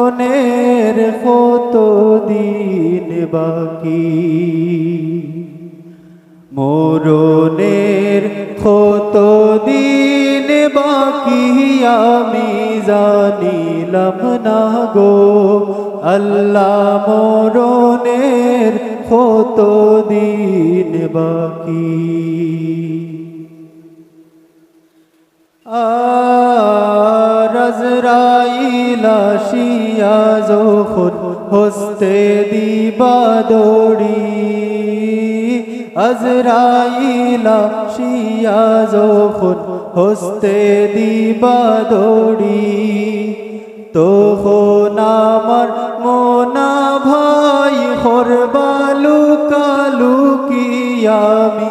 মনের কত দিন বাকি? মোরনের কত দিন বাকি আমি জানিলাম না গো। আল্লাহ মোরনের কত দিন বাকি? আজরাইলা শিয়া যখন হস্তে দিবা দড়ি, আজরাইলা শিয়া যখন হস্তে দিবা দড়ি, তখন আমার মোনা ভাই হরবালু কালু কি আমি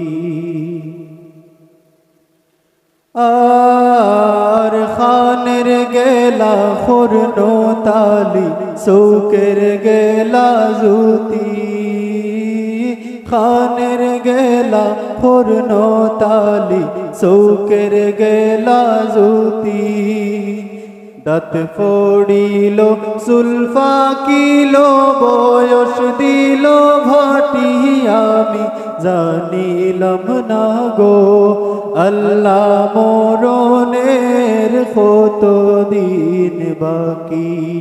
খানের গেলা খুরন তালি সৌকের গেলা জুতি খানের গেলা খুরন তালি সৌকের গেলা জুতি দাঁত ফড়িল সুলফা কিলো বয়স দিল ভাটি, আমি জানিলাম না গো, আল্লাহ মরণের কত দিন বাকি?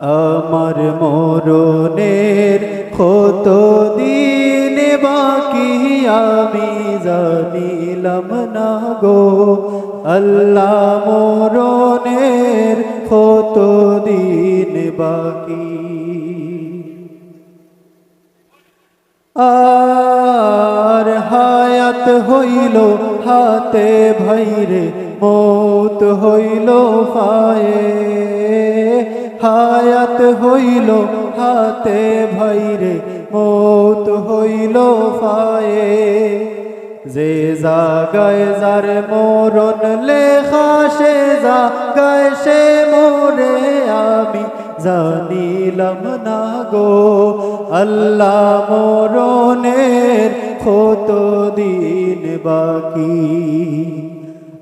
আমার মরণের কত দিন বাকি আমি জানিলাম না গো। আল্লাহ মরণের কত দিন বাকি? আর হায়াত হইল হাতে ভাইরে মৌত হইল ফায়ে হায়াত হইল হাতে ভাইরে মৌত হইল ফায়ে যে জাগায় যার মরণ লেখা, সে জাগায় সে মোরে, আমি জানিলাম না গো, আল্লাহ মরণের কত দিন বাকি।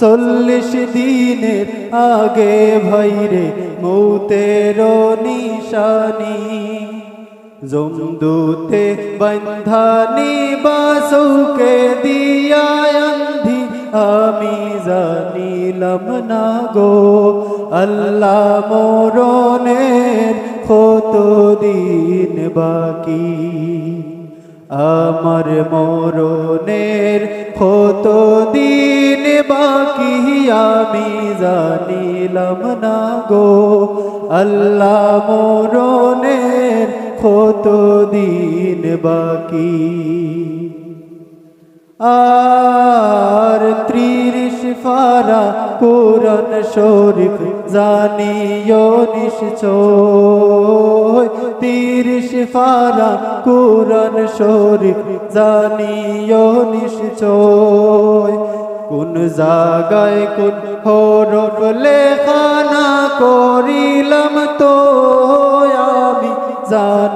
চল্লিশ দিনের আগে ভাইরে মৌতের নিশানি। জমদুতে বন্ধানি বাসুকে দিয়া অন্ধি আমি জানিলাম না গো, আল্লাহ মরণের কত দিন বাকি। আমার মরণের কত দিন আমি জানিলাম না গো, আল্লাহ মরণের কত দিন বাকি। আর ত্রিশ ফারা কোরআন শরীফ জানিও নিশ্চয়। তিরিশ ফারা কোরআন শরীফ জানিও নিশ্চয়। কোন জাগায় কোন হরফ লেখানা করিলাম তো আমি জান